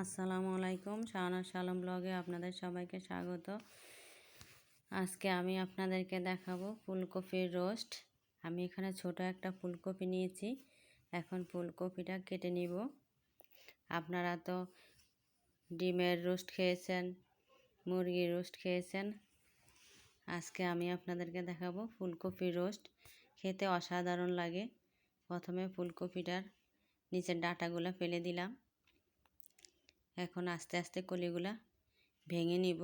আসসালামু আলাইকুম শাহানা সালাম ব্লগে আপনাদের সবাইকে স্বাগত। আজকে আমি আপনাদেরকে দেখাবো ফুলকপির রোস্ট। আমি এখানে ছোট একটা ফুলকপি নিয়েছি, এখন ফুলকপিটা কেটে নিব। আপনারা তো ডিমের রোস্ট খেয়েছেন, মুরগির রোস্ট খেয়েছেন। আজকে আমি আপনাদেরকে দেখাবো ফুলকপির রোস্ট। খেতে অসাধারণ লাগে। প্রথমে ফুলকপিটার নিচের ডাটাগুলো ফেলে দিলাম। এখন আস্তে আস্তে কলিগুলা ভেঙে নিব।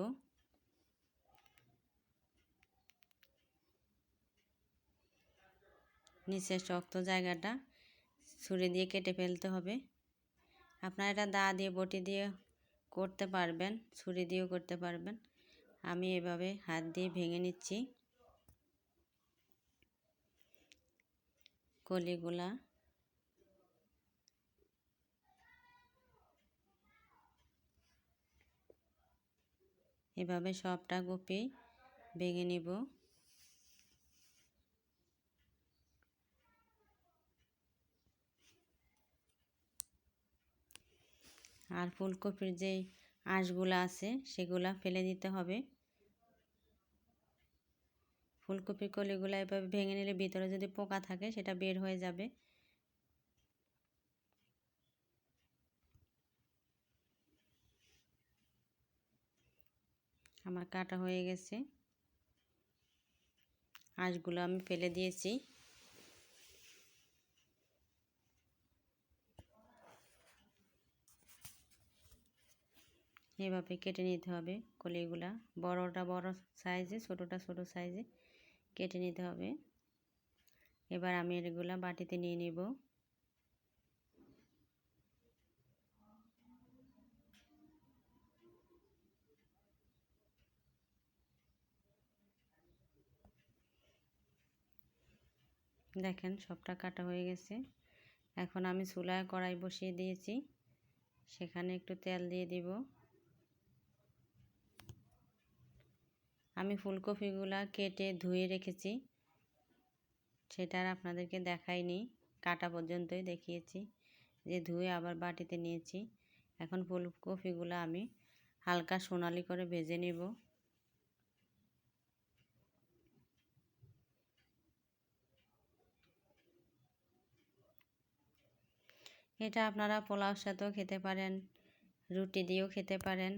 নিচের শক্ত জায়গাটা ছুরি দিয়ে কেটে ফেলতে হবে। আপনারা এটা দা দিয়ে, বটি দিয়ে করতে পারবেন, ছুরি দিয়েও করতে পারবেন। আমি এভাবে হাত দিয়ে ভেঙে নিচ্ছি। কলিগুলা এভাবে সবটা কপি ভেঙে নিব। আর ফুলকপির যে আঁশগুলো আছে সেগুলা ফেলে দিতে হবে। ফুলকপির কলিগুলো এভাবে ভেঙে নিলে ভিতরে যদি পোকা থাকে সেটা বের হয়ে যাবে। আমার কাটা হয়ে গেছে। আঁশগুলো আমি ফেলে দিয়েছি। এভাবে কেটে নিতে হবে কলিগুলা। বড়টা বড় সাইজে, ছোটোটা ছোটো সাইজে কেটে নিতে হবে। এবার আমি এগুলা বাটিতে নিয়ে নেব। দেখেন সবটা কাটা হয়ে গেছে। এখন আমি চুলায় কড়াই বসিয়ে দিয়েছি। সেখানে একটু তেল দিয়ে দিব। আমি ফুলকপিগুলা কেটে ধুয়ে রেখেছি। সেটা আর আপনাদেরকে দেখাইনি, কাটা পর্যন্তই দেখিয়েছি। যে ধুয়ে আবার বাটিতে নিয়েছি। এখন ফুলকপিগুলো আমি হালকা সোনালি করে ভেজে নেব। এটা আপনারা পোলাও সাথেও খেতে পারেন, রুটি দিয়েও খেতে পারেন।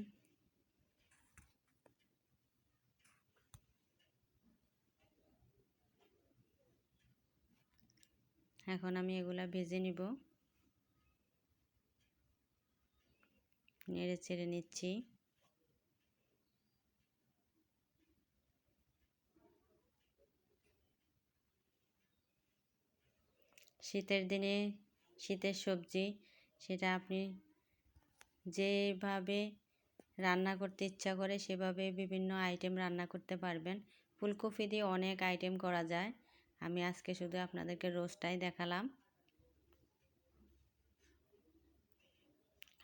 এখন আমি এগুলা ভেজে নিব। নেড়ে ছেড়ে নিচ্ছি। শীতের দিনে শীতের সবজি, সেটা আপনি যেভাবে রান্না করতে ইচ্ছা করে, সেভাবে বিভিন্ন আইটেম রান্না করতে পারবেন। ফুলকপি দিয়ে অনেক আইটেম করা যায়। আমি আজকে শুধু আপনাদেরকে রোস্টটাই দেখালাম।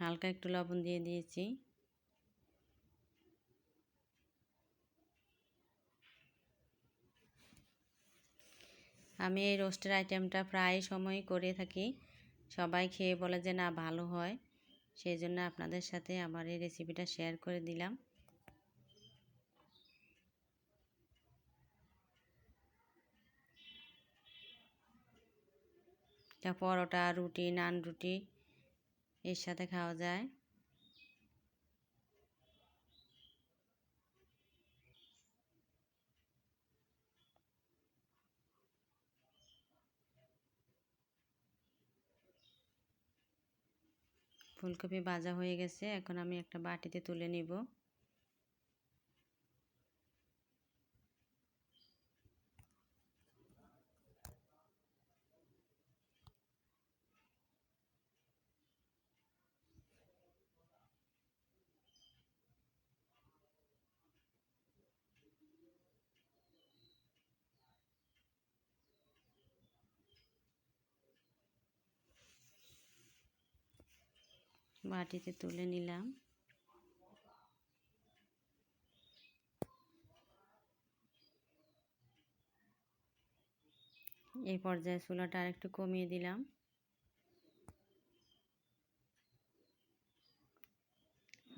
হালকা একটু লবণ দিয়ে দিয়েছি। আমি এই রোস্টের আইটেমটা প্রায় সময় করে থাকি। সবাই খেয়ে বলে যে, না, ভালো হয়। সেই জন্য আপনাদের সাথে আমার এই রেসিপিটা শেয়ার করে দিলাম। এটা পরোটা, রুটি, নান রুটি এর সাথে খাওয়া যায়। ফুলকপি ভাজা হয়ে গেছে এখন আমি একটা বাটিতে তুলে নিব। বাটিতে তুলে নিলাম। এই পর্যায়ে চুলাটা আরেকটু কমিয়ে দিলাম।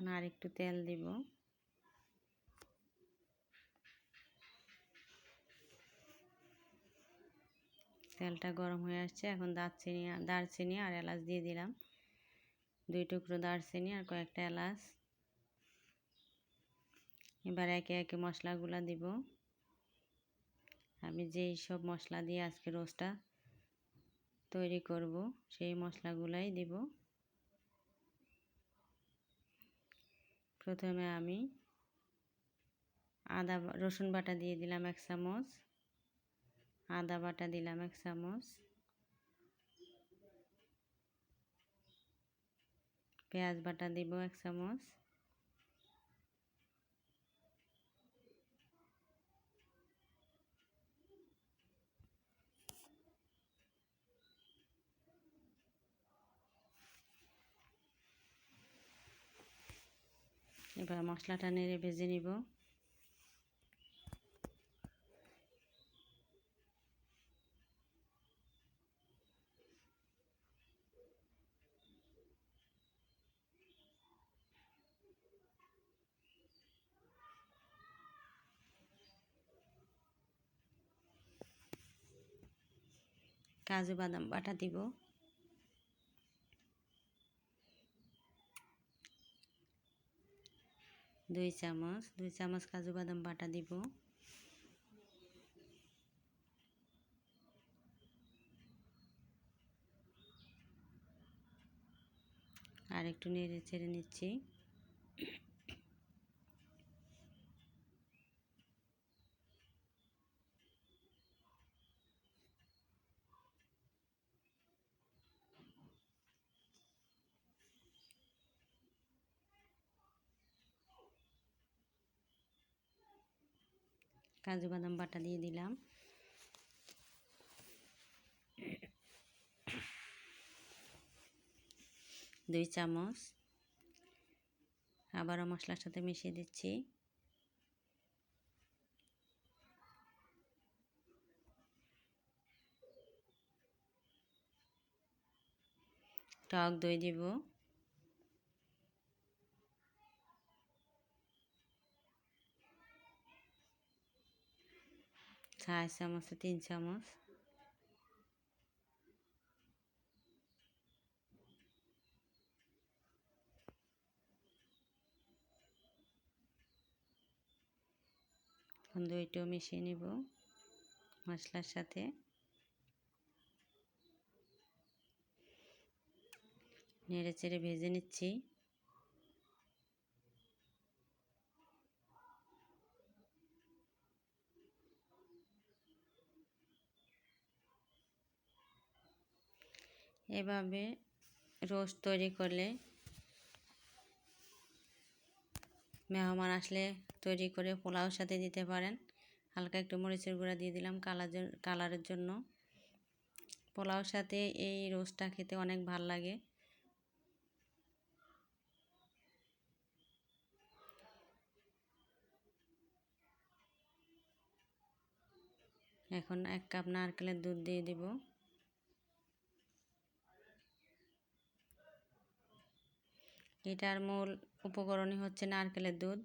আর একটু তেল দিব। তেলটা গরম হয়ে আসছে। এখন দারচিনি দারচিনি আর এলাচ দিয়ে দিলাম। দুই টুকরো দারচিনি আর কয়েকটা এলাচ। এবার একে একে মশলাগুলো দিব। আমি যেই সব মশলা দিয়ে আজকে রোস্টটা তৈরি করব, সেই মশলাগুলাই দিব। প্রথমে আমি আদা রসুন বাটা দিয়ে দিলাম এক চামচ। আদা বাটা দিলাম এক চামচ। পেঁয়াজ বাটা দিব এক চামচ। এবার মশলাটা নেড়ে ভেজে নিব। কাজু বাদাম বাটা দিব। দুই চামচ দুই চামচ কাজু বাদাম বাটা দিব। আর একটু নেড়ে চেড়ে নিচ্ছি। কাজু বাদাম বাটা দিয়ে দিলাম। দুই চামচ। আবারও মশলার সাথে মিশিয়ে দিচ্ছি। টক দই দিব। চার চামচ তিন চামচ। দইটাও মিশিয়ে নিব মশলার সাথে। নেড়ে চেড়ে ভেজে নিচ্ছি। এভাবে রোস্ট তৈরি করলে মেহমান আসলে তৈরি করে পোলাওর সাথে দিতে পারেন। হালকা একটু মরিচের গুঁড়া দিয়ে দিলাম কালার কালারের জন্য। পোলাওর সাথে এই রোস্টটা খেতে অনেক ভালো লাগে। এখন এক কাপ নারকেলের দুধ দিয়ে দিব। এটার মূল উপকরণই হচ্ছে নারকেলের দুধ।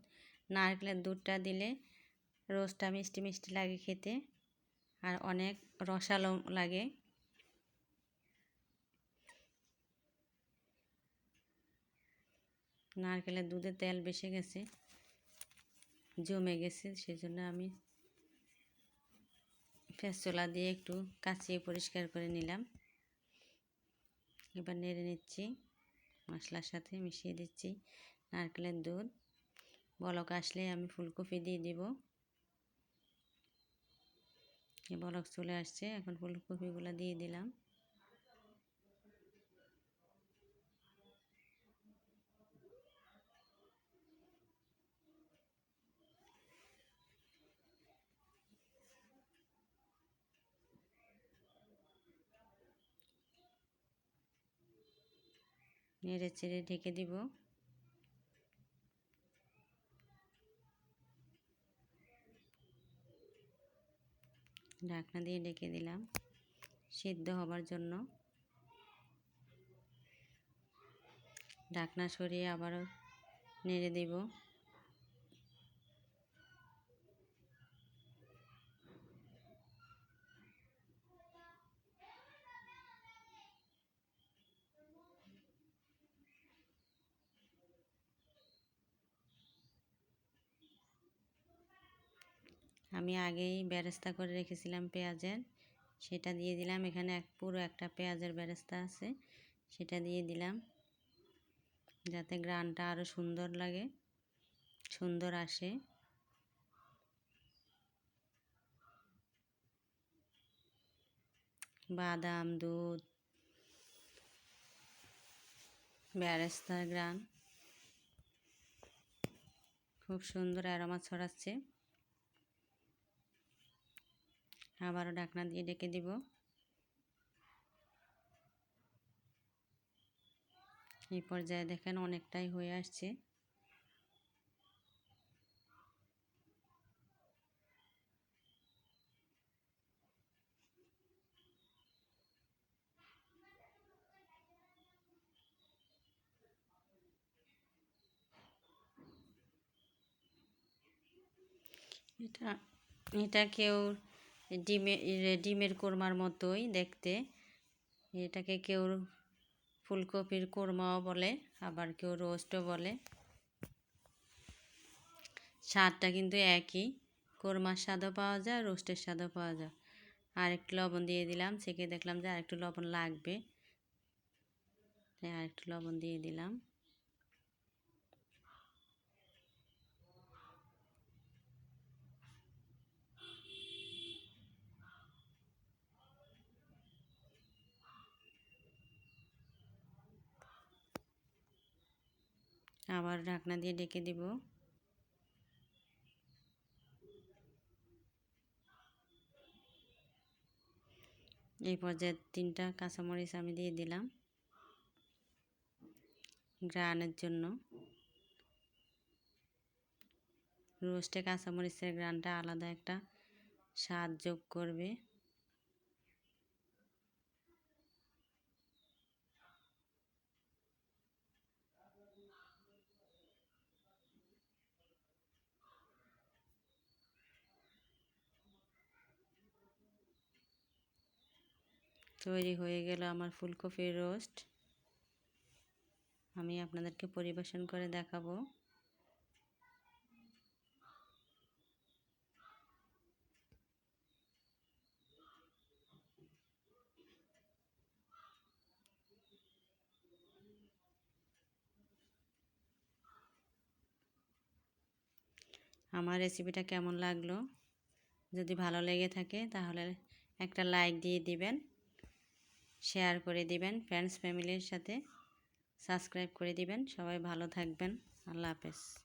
নারকেলের দুধটা দিলে রোস্টটা মিষ্টি মিষ্টি লাগে খেতে আর অনেক রসালো লাগে। নারকেলের দুধে তেল বেশি গেছে, জমে গেছে, সেজন্য আমি ফেসচোলা দিয়ে একটু কাচিয়ে পরিষ্কার করে নিলাম। এবার নেড়ে নিচ্ছি। মশলার সাথে মিশিয়ে দিচ্ছি নারকেলের দুধ। বলক আসলে আমি ফুলকপি দিয়ে দিব। বলক চলে আসছে, এখন ফুলকপিগুলো দিয়ে দিলাম। নেড়ে চেড়ে ঢেকে দিব। ঢাকনা দিয়ে ঢেকে দিলাম, সিদ্ধ হবার জন্য। ঢাকনা সরিয়ে আবারও নেড়ে দেব। আমি আগেই বেরেস্তা করে রেখেছিলাম পেঁয়াজের। সেটা দিয়ে দিলাম। এখানে এক পুরো একটা পেঁয়াজের বেরেস্তা আছে, সেটা দিয়ে দিলাম। যাতে গ্রানটা আরও সুন্দর লাগে, সুন্দর আসে। বাদাম, দুধ ব্যারেস্তার গ্রান। খুব সুন্দর অ্যারোমা ছড়াচ্ছে। আবারও ঢাকনা দিয়ে ডেকে দিব। এই পর্যায়ে দেখেন অনেকটাই হয়ে আসছে। এটা এটা কেউ ডিমে ডিমের কোরমার মতোই দেখতে। এটাকে কেউ ফুলকপির কোরমাও বলে, আবার কেউ রোস্টও বলে। স্বাদটা কিন্তু একই। কোরমার স্বাদও পাওয়া যায়, রোস্টের স্বাদও পাওয়া যায়। আর একটু লবণ দিয়ে দিলাম, সেকে দেখলাম যে আরেকটু লবণ লাগবে। তাই আরেকটু লবণ দিয়ে দিলাম। আবার ঢাকনা দিয়ে ডেকে দিব। এই পর্যায়ে তিনটা কাঁচামরিচ আমি দিয়ে দিলাম গ্রানের জন্য। রোস্টে কাঁচামরিচের গ্রানটা আলাদা একটা যোগ করবে। তৈরি হয়ে গেল আমার ফুলকপির রোস্ট। আমি আপনাদেরকে পরিবেশন করে দেখাবো। আমার রেসিপিটা কেমন লাগল? যদি ভালো লেগে থাকে তাহলে একটা লাইক দিয়ে দিবেন। শেয়ার করে দিবেন ফ্রেন্ডস ফ্যামিলির সাথে সাবস্ক্রাইব করে দিবেন। সবাই ভালো থাকবেন। আল্লাহ হাফেজ।